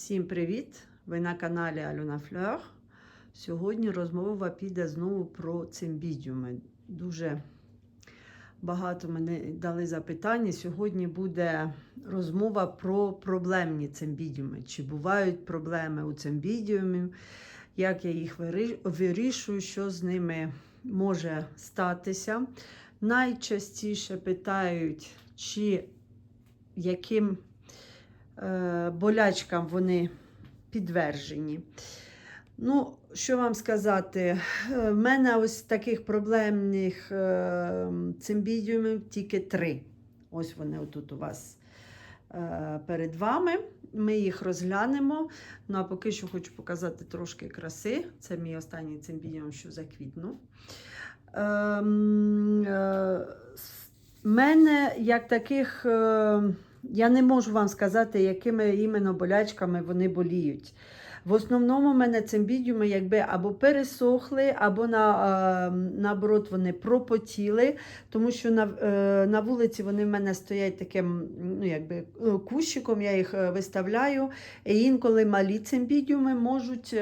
Всім привіт! Ви на каналі Альона Флер. Сьогодні розмова піде знову про цимбідіуми. Дуже багато мене дали запитання. Сьогодні буде розмова про проблемні цимбідіуми. Чи бувають проблеми у цимбідіумів, як я їх вирішую, що з ними може статися. Найчастіше питають, чи яким болячкам вони підтверджені. Ну, що вам сказати, Е, в мене ось таких проблемних е, цимбідіумів тільки три. Ось вони отут у вас е, перед вами. Ми їх розглянемо. Ну а поки що хочу показати трошки краси. Це мій останній цимбідіум, що заквітнув. Ем, е, мене як таких. Я не можу вам сказати, якими іменно болячками вони боліють. В основному мене цимбідіуми якби або пересохли, або на, е, наоборот вони пропотіли, тому що на, е, на вулиці вони в мене стоять таким ну, якби, е, кущиком, я їх виставляю. І інколи малі цимбідіуми можуть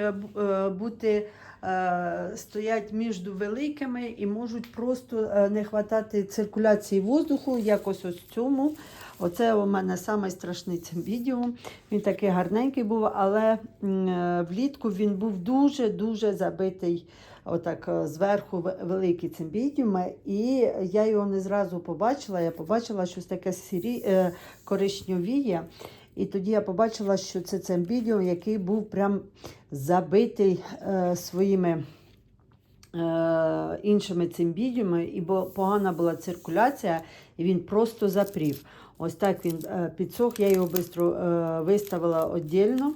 бути. Е, Стоять між великими і можуть просто е, не вистачати циркуляції воздуху, якось ось цьому. Оце у мене найстрашний цимбідіум. Він такий гарненький був, але е, влітку він був дуже-дуже забитий. Отак зверху в- великі цимбідіуми, і я його не зразу побачила. Я побачила щось таке сірі, коричневіє. І тоді я побачила, що це цимбідіум, який був прям забитий е, своїми е, іншими цимбідіумами, і бо погана була циркуляція, і він просто запрів. Ось так він е, підсох, я його швидко е, виставила віддільно.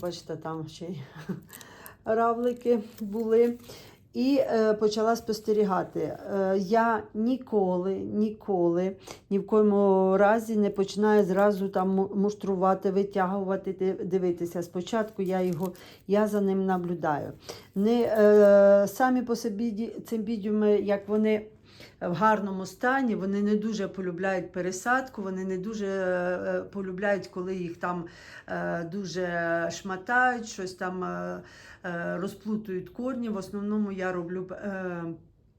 Бачите, там ще й равлики були. І е, почала спостерігати. Е, я ніколи, ніколи, ні в коєму разі не починаю зразу там му- муштрувати, витягувати, дивитися. Спочатку я його, я за ним наблюдаю. Не, е, самі по собі цим цимбідіуми, як вони в гарному стані, вони не дуже полюбляють пересадку, вони не дуже е, полюбляють, коли їх там е, дуже шматають, щось там е, е, розплутують корні. В основному я роблю е,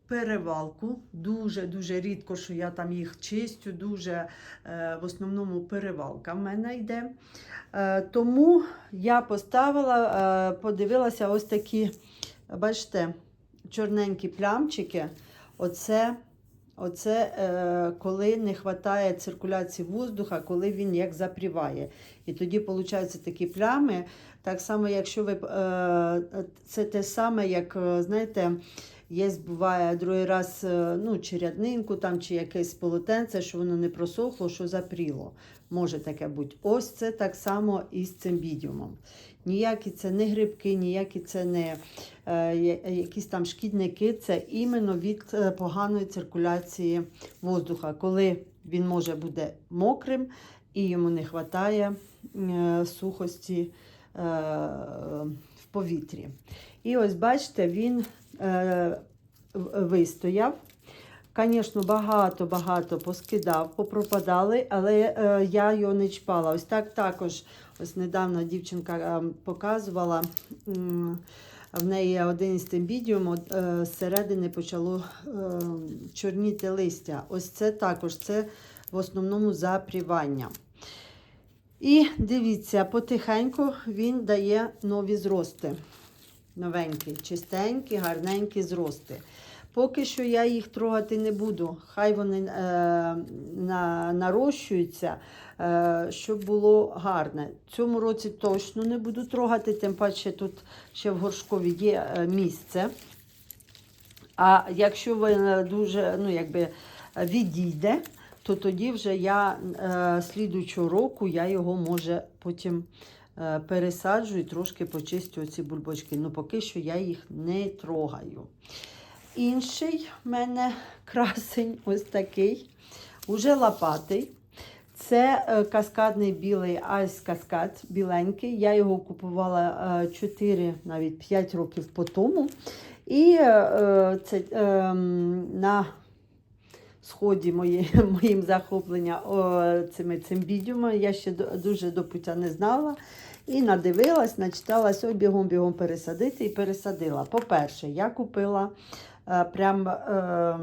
перевалку. Дуже-дуже рідко, що я там їх чистю, дуже е, в основному перевалка в мене йде. Е, Тому я поставила, е, подивилася ось такі, бачите, чорненькі плямчики. Оце, оце е, коли не вистачає циркуляції воздуха, коли він як запріває. І тоді получаються такі плями. Так само, якщо ви е, це те саме, як е, знаєте, є буває другий раз е, ну, чи ряднинку там, чи якесь полотенце, що воно не просохло, що запріло. Може таке бути. Ось це так само і з цим бідіумом. Ніякі це не грибки, ніякі це не е, якісь там шкідники, це іменно від е, поганої циркуляції воздуха, коли він може бути мокрим і йому не вистачає е, сухості е, в повітрі. І ось бачите, він е, вистояв. Звісно, багато-багато поскидав, попропадали, але е, я його не чпала. Ось так також, ось недавно дівчинка е, показувала, в неї один із тим відео е, зсередини почало чорніти листя. Ось це також, це в основному запрівання. І дивіться, потихеньку він дає нові зрости. Новенькі, чистенькі, гарненькі зрости. Поки що я їх трогати не буду. Хай вони е, на, нарощуються, е, щоб було гарне. В цьому році точно не буду трогати, тим паче тут ще в горшкові є е, місце. А якщо він дуже ну, якби, відійде, то тоді вже я е, слідуючого року я його може потім е, пересаджу і трошки почистю оці бульбочки. Ну поки що я їх не трогаю. Інший в мене красень ось такий, уже лопатий. Це е, каскадний білий айс каскад біленький. Я його купувала е, 4, навіть 5 років по тому. І е, це е, на сході моє, моїм захоплення цими цимбідіумами я ще дуже до пуття не знала. І надивилась, начиталась, бігом-бігом пересадити і пересадила. По-перше, я купила е, прям е,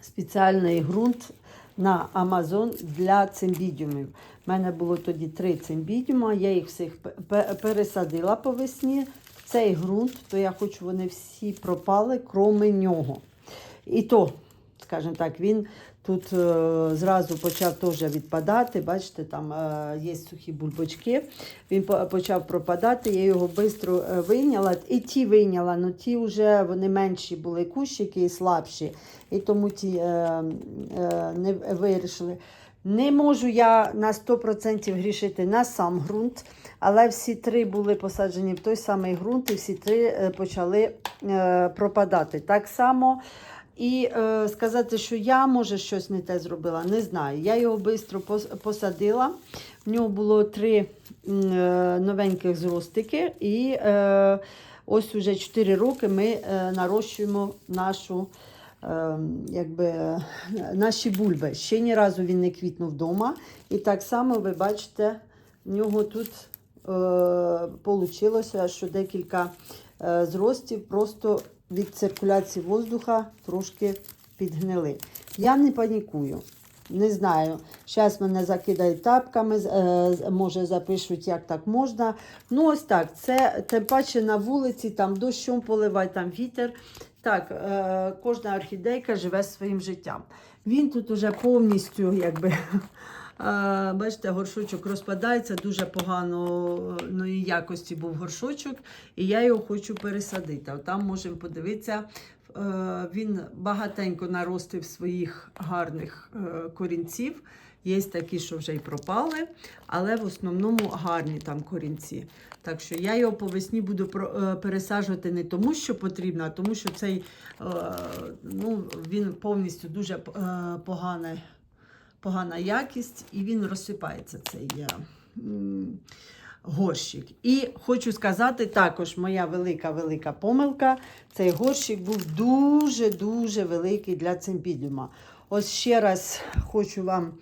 спеціальний ґрунт на Амазон для цимбідіумів. У мене було тоді три цимбідіума, я їх всіх пе- пе- пересадила по весні. Цей ґрунт, то я хочу, вони всі пропали, кроме нього. І то, скажімо так, він тут е, зразу почав теж відпадати. Бачите, там е, є сухі бульбочки. Він почав пропадати, я його швидко вийняла. І ті вийняла, але ті вже вони менші були кущики і слабші. І тому ті е, е, не вирішили. Не можу я на 100% грішити на сам ґрунт, але всі три були посаджені в той самий ґрунт, і всі три е, почали е, пропадати. Так само. І е, сказати, що я, може, щось не те зробила, не знаю. Я його швидко посадила. В нього було три е, новеньких зростики, і е, ось уже 4 роки ми е, нарощуємо нашу, е, якби, е, наші бульби. Ще ні разу він не квітнув вдома. І так само ви бачите, в нього тут вийшло, що декілька е, зростів просто від циркуляції воздуха трошки підгнили. Я не панікую. Не знаю. Зараз мене закидають тапками, е, може запишуть, як так можна. Ну, ось так. Це тим паче на вулиці, там дощом поливай, там вітер. Так, е, кожна орхідейка живе своїм життям. Він тут уже повністю, якби. Е, Бачите, горшочок розпадається, дуже поганої якості був горшочок, і я його хочу пересадити. Там можемо подивитися, е, він багатенько наростив своїх гарних е, корінців. Є такі, що вже й пропали, але в основному гарні там корінці. Так що я його по весні буду е, пересаджувати не тому, що потрібно, а тому, що цей е, ну, він повністю дуже е, поганий, погана якість, і він розсипається цей е, горщик. І хочу сказати також, моя велика-велика помилка. Цей горщик був дуже-дуже великий для цимпідіума. Ось ще раз хочу вам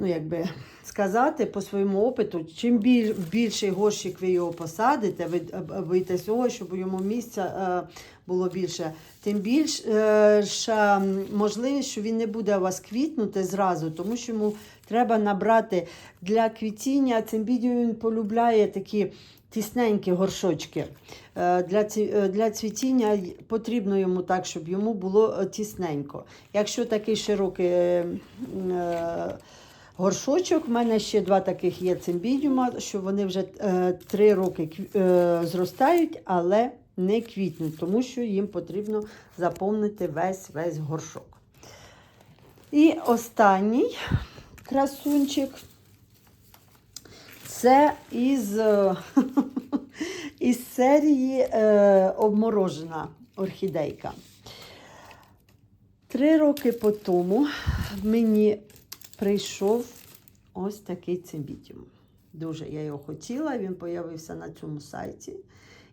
ну, якби, сказати по своєму опиту, чим біль, більший горщик ви його посадите, ви вийте з цього, щоб йому місця е, було більше, тим більша можливість, що він не буде у вас квітнути зразу, тому що йому треба набрати для квітіння. Цим Цимбідіум він полюбляє такі тісненькі горшочки. Е, Для, е, для цвітіння потрібно йому так, щоб йому було е, тісненько. Якщо такий широкий е, е, горшочок, в мене ще два таких є цимбідіума, що вони вже е, три роки е, зростають, але не квітнуть, тому що їм потрібно заповнити весь весь горшок. І останній красунчик. Це із, із серії е, обморожена орхідейка. Три роки по тому мені прийшов ось такий цимбітіум. Дуже я його хотіла, він з'явився на цьому сайті,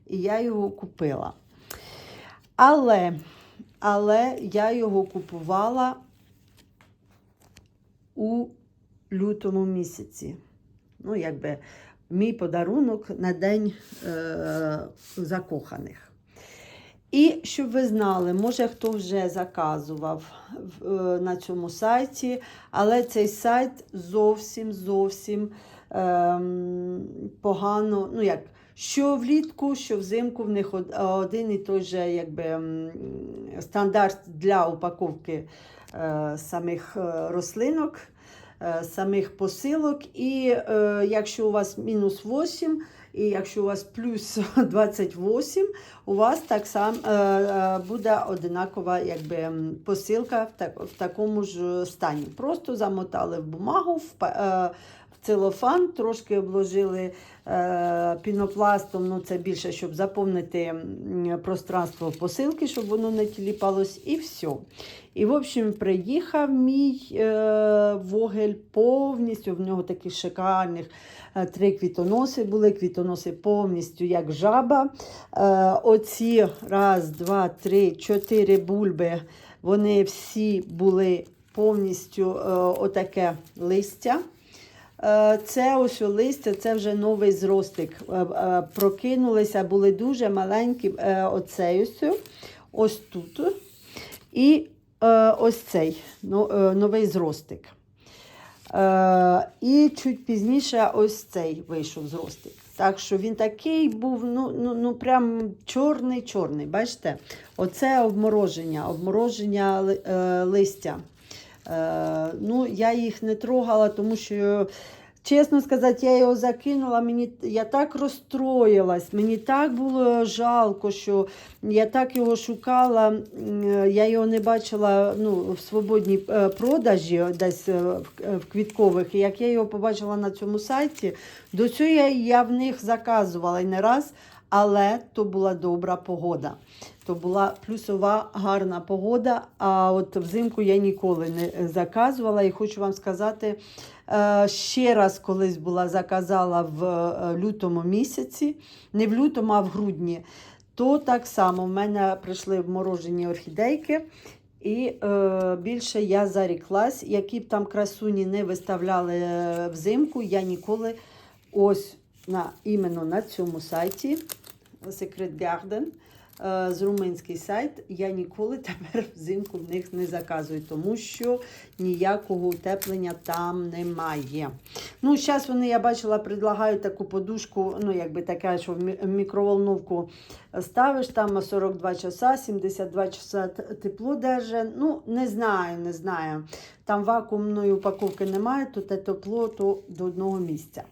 і я його купила. Але, але я його купувала у лютому місяці. Ну, якби мій подарунок на День е, закоханих. І щоб ви знали, може хто вже заказував е, на цьому сайті, але цей сайт зовсім зовсім ем, погано. Ну як, що влітку, що взимку в них один і той же якби, стандарт для упаковки е, самих е, рослинок, е, самих посилок. І е, якщо у вас мінус 8, і якщо у вас плюс 28, у вас так само е, е, буде одинакова якби, посилка в, так, в такому ж стані. Просто замотали в бумагу, е, целофан, трошки обложили е, пінопластом, ну це більше, щоб заповнити пространство посилки, щоб воно не тіліпалось, і все. І, в общем, приїхав мій е, вогель повністю. В нього такі шикарних е, три квітоноси були. Квітоноси повністю як жаба. Оці раз, два, три, чотири бульби. Вони всі були повністю отаке листя. Е, Це ось листя, це вже новий зростик. Е, е, Прокинулися, були дуже маленькі. Оцей ось, ось тут. І ось цей новий зростик. І чуть пізніше ось цей вийшов зростик. Так що він такий був, ну, ну, ну прям чорний-чорний. Бачите? Оце обмороження, обмороження листя. Е, ну, я їх не трогала, тому що, чесно сказати, я його закинула. Мені, я так розстроїлась, мені так було жалко, що я так його шукала. Я його не бачила ну, в свободній е, продажі, десь е, в, квіткових. І як я його побачила на цьому сайті, до цього я, я в них заказувала і не раз, але то була добра погода. То була плюсова гарна погода. А от взимку я ніколи не заказувала. І хочу вам сказати, е, ще раз колись була заказала в е, лютому місяці, не в лютому, а в грудні. То так само в мене прийшли вморожені орхідейки. І е, більше я заріклась, які б там красуні не виставляли е, взимку, я ніколи ось на, іменно на цьому сайті Secret Garden, е, з румунський сайт, я ніколи тепер взимку в них не заказую, тому що ніякого утеплення там немає. Ну, зараз вони, я бачила, предлагають таку подушку, ну, якби така, що в мікроволновку ставиш, там 42 часа, 72 часа тепло держи. Ну, не знаю, не знаю. Там вакуумної упаковки немає, то те тепло, то до одного місця.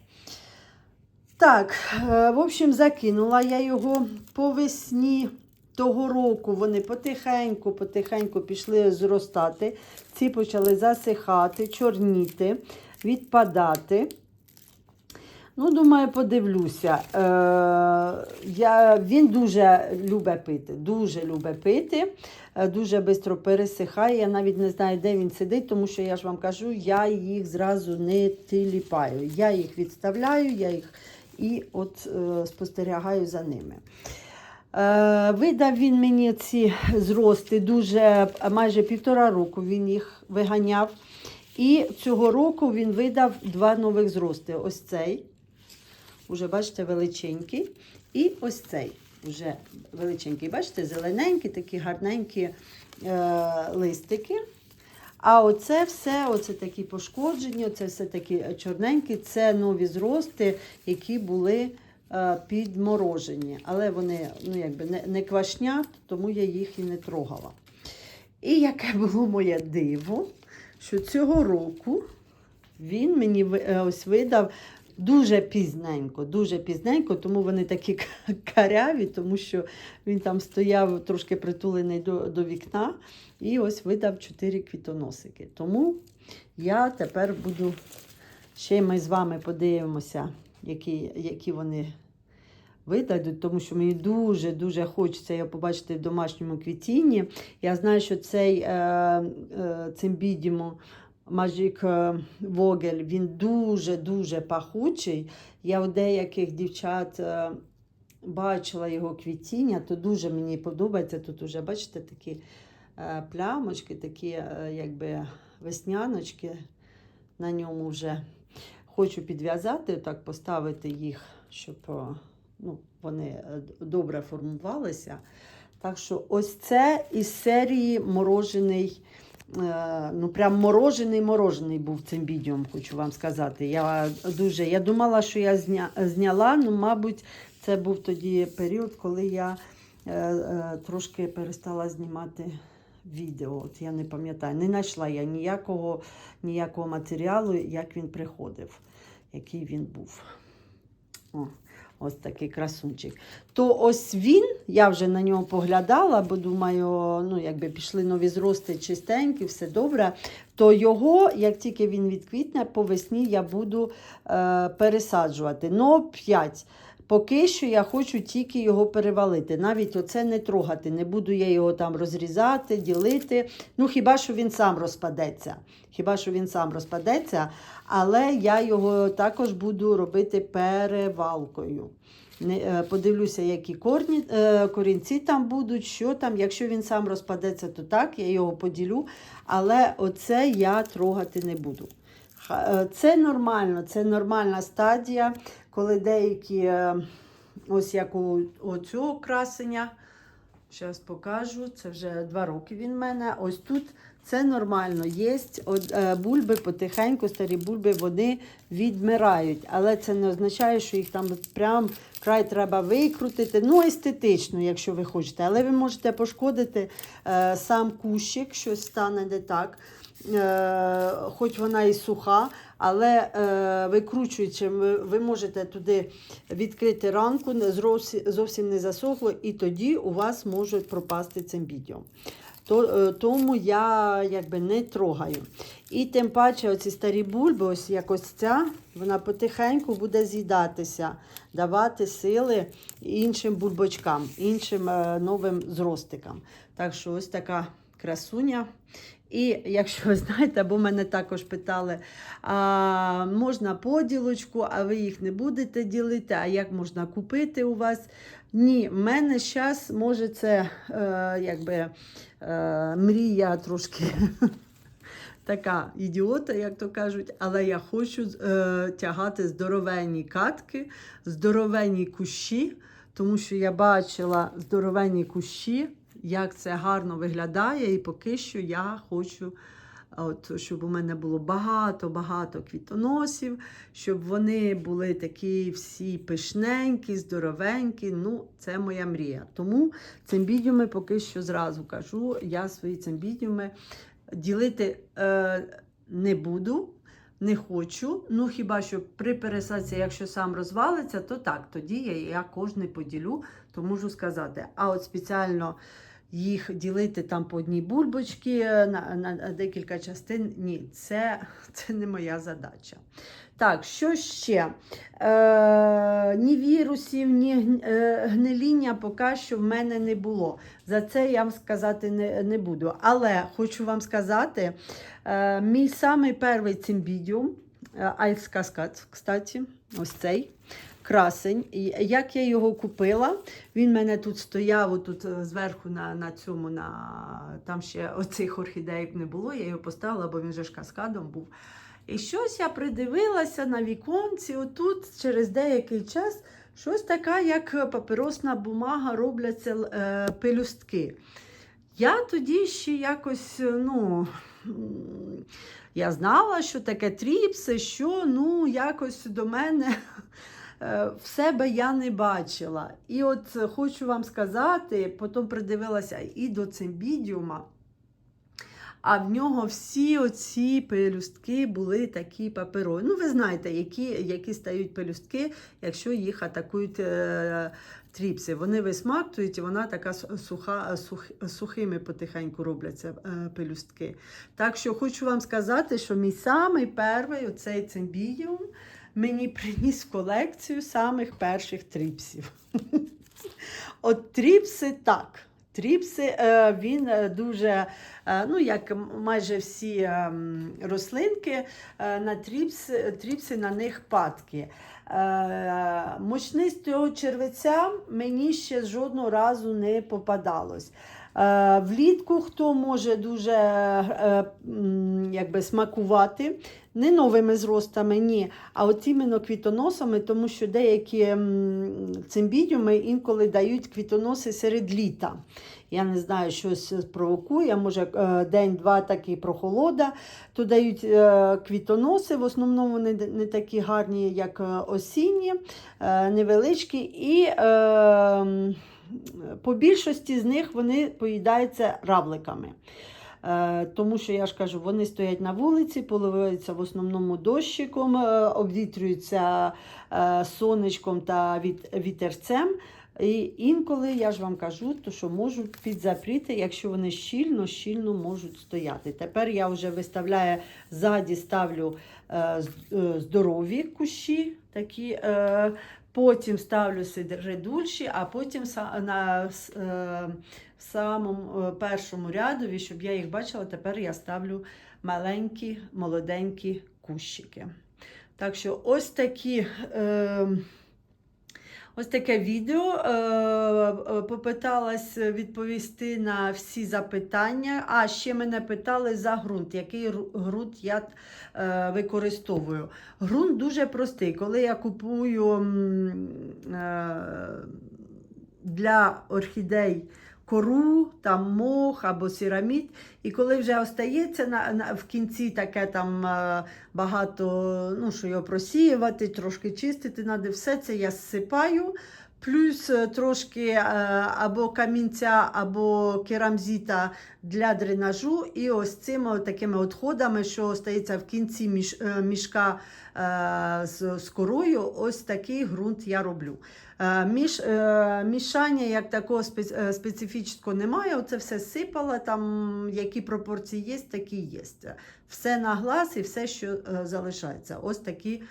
Так, е, в общем, закинула я його по весні того року. Вони потихеньку, потихеньку пішли зростати. Ці почали засихати, чорніти, відпадати. Ну, думаю, подивлюся. Е, я, він дуже любить пити, дуже любить пити, е, дуже швидко пересихає. Я навіть не знаю, де він сидить, тому що я ж вам кажу, я їх зразу не тіліпаю. Я їх відставляю, я їх і от е, спостерігаю за ними. Е, видав він мені ці зрости дуже майже півтора року він їх виганяв. І цього року він видав два нових зрости. Ось цей, уже бачите, величенький. І ось цей вже величенький. Бачите, зелененькі, такі гарненькі е, листики. А оце все, оце такі пошкоджені, оце все такі чорненькі, це нові зрости, які були е, підморожені. Але вони ну, якби не, не квашнят, тому я їх і не трогала. І яке було моє диво, що цього року він мені е, ось видав дуже пізненько, дуже пізненько, тому вони такі каряві, тому що він там стояв трошки притулений до, до вікна. І ось видав чотири квітоносики. Тому я тепер буду. Ще ми з вами подивимося, які, які вони видадуть, тому що мені дуже-дуже хочеться його побачити в домашньому квітінні. Я знаю, що цей е, е, цимбідімо Magic е, Vogel, він дуже-дуже пахучий. Я у деяких дівчат е, бачила його квітіння, то дуже мені подобається. Тут уже, бачите, такі е, плямочки, такі е, якби весняночки на ньому вже. Хочу підв'язати, так поставити їх, щоб ну, вони добре формувалися. Так що ось це із серії морожений. Е, Ну, прям морожений, морожений був цим відео, хочу вам сказати. Я дуже я думала, що я зня, зняла, ну, мабуть, це був тоді період, коли я е, е, трошки перестала знімати відео. От я не пам'ятаю, не знайшла я ніякого, ніякого матеріалу, як він приходив, який він був. О, ось такий красунчик. То ось він, я вже на нього поглядала, бо думаю, ну, якби пішли нові зрости чистенькі, все добре. То його, як тільки він відквітне, по весні я буду е, пересаджувати. Но 5. Поки що я хочу тільки його перевалити. Навіть оце не трогати. Не буду я його там розрізати, ділити. Ну, хіба що він сам розпадеться. Хіба що він сам розпадеться, але я його також буду робити перевалкою. Е, подивлюся, які корні, е, корінці там будуть, що там. Якщо він сам розпадеться, то так, я його поділю. Але оце я трогати не буду. Е, Це нормально, це нормальна стадія, коли деякі, е, ось як у, у цього красення, зараз покажу, це вже два роки він в мене. Ось тут це нормально. Є е, бульби потихеньку, старі бульби, вони відмирають. Але це не означає, що їх там прям край треба викрутити. Ну, естетично, якщо ви хочете. Але ви можете пошкодити е, сам кущик, щось стане не так. Хоч вона і суха, але е, викручуючи, ви, ви можете туди відкрити ранку, зовсім, не засохло, і тоді у вас можуть пропасти цимбідіум. То, е, тому я якби не трогаю. І тим паче оці старі бульби, ось як ось ця, вона потихеньку буде з'їдатися, давати сили іншим бульбочкам, іншим е, новим зростикам. Так що ось така красуня. І якщо ви знаєте, бо мене також питали, а можна поділочку, а ви їх не будете ділити, а як можна купити у вас? Ні, в мене зараз, може, це е, якби е, мрія трошки така ідіота, як то кажуть, але я хочу е, тягати здоровенні катки, здоровенні кущі, тому що я бачила здоровенні кущі, як це гарно виглядає, і поки що я хочу. От, щоб у мене було багато-багато квітоносів, щоб вони були такі всі пишненькі, здоровенькі. Ну, це моя мрія. Тому цимбідіуми поки що зразу кажу, я свої цимбідіуми ділити е, не буду, не хочу. Ну, хіба що при пересадці, якщо сам розвалиться, то так, тоді я, я кожний поділю, то можу сказати. А от спеціально їх ділити там по одній бульбочці на, на декілька частин, ні, це, це не моя задача. Так, що ще? Е, ні вірусів, ні е, гниління поки що в мене не було. За це я вам сказати не, не буду. Але хочу вам сказати, е, мій самий перший цимбідіум, Айс Каскад, кстати, ось цей красень. Як я його купила, він мене тут стояв отут е, зверху на, на цьому, на, там ще оцих орхідеїв не було, я його поставила, бо він же ж каскадом був. І щось я придивилася на віконці, отут через деякий час щось така, як папіросна бумага, робляться е, пелюстки. Я тоді ще якось, е, ну, я знала, що таке тріпси, що ну, якось до мене в себе я не бачила. І от е, хочу вам сказати, потім придивилася і до цимбідіума. А в нього всі оці пелюстки були такі паперові. Ну, ви знаєте, які, які стають пелюстки, якщо їх атакують е, тріпси. Вони висмактують, і вона така суха, сух, сухими потихеньку робляться е, пелюстки. Так що хочу вам сказати, що мій самий перший оцей цимбідіум мені приніс колекцію самих перших тріпсів. От тріпси так. Тріпси е, він е, дуже, е, ну як майже всі рослинки, на тріпс, тріпси на них падки. Мучнистого червеця мені ще жодного разу не попадалось. Е, Влітку хто може дуже е, якби, смакувати, не новими зростами, ні, а от іменно квітоносами, тому що деякі цимбідіуми інколи дають квітоноси серед літа. Я не знаю, щось провокує, може е, день-два такий прохолода, то дають квітоноси, в основному вони не такі гарні, як осінні, невеличкі. І е, м, по більшості з них вони поїдаються равликами. Е, Тому що я ж кажу, вони стоять на вулиці, поливаються в основному дощиком, е, обвітрюються е, сонечком та вітерцем. І інколи я ж вам кажу, то що можуть підзапріти, якщо вони щільно, щільно можуть стояти. Тепер я вже виставляю ззаді, ставлю здорові кущі, такі, потім ставлю редульші, а потім на е, самому е, першому рядові, щоб я їх бачила, тепер я ставлю маленькі, молоденькі кущики. Так що ось такі. Е, Ось таке відео. Е, Попиталась відповісти на всі запитання. А ще мене питали за ґрунт, який ґрунт я е, використовую. Ґрунт дуже простий. Коли я купую е, для орхідей кору, там мох або сірамід, і коли вже остається на, на, в кінці таке там багато, ну, що його просіювати, трошки чистити треба, все це я зсипаю. Плюс е, трошки е, або камінця, або керамзіта для дренажу. І ось цими такими відходами, що остається в кінці е, мішка з, корою, ось такий ґрунт я роблю. Міш, мішання як такого спе- специфічного немає. Оце все сипала, там які пропорції є, такі є. Все на глаз і все, що залишається. Ось такі.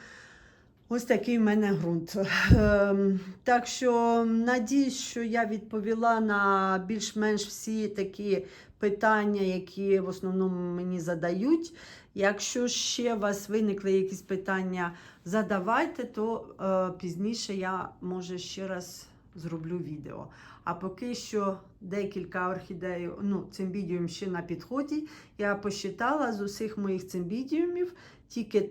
Ось такий в мене ґрунт. Ем, Так що надіюсь, що я відповіла на більш-менш всі такі питання, які в основному мені задають. Якщо ще у вас виникли якісь питання, задавайте, то е, пізніше я може ще раз зроблю відео. А поки що декілька орхідей, ну, цимбідіум ще на підході. Я посчитала з усіх моїх цимбідіумів тільки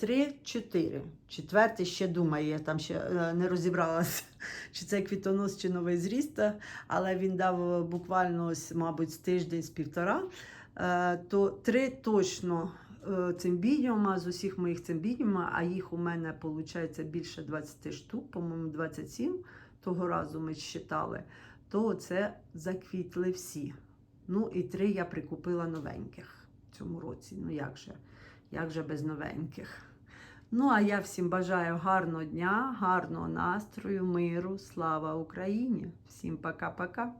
3-4. Четвертий ще думає, я там ще е, не розібралася, чи це квітонос, чи новий зріст, але він дав буквально ось, мабуть, тиждень, з півтора. Е, То три точно е, цимбідіума з усіх моїх цимбідіума, а їх у мене виходить більше 20 штук, по-моєму, 27 того разу ми считали, то це заквітли всі. Ну і три я прикупила новеньких в цьому році. Ну як же? Як же без новеньких? Ну, а я всім бажаю гарного дня, гарного настрою, миру, слава Україні! Всім пока-пока!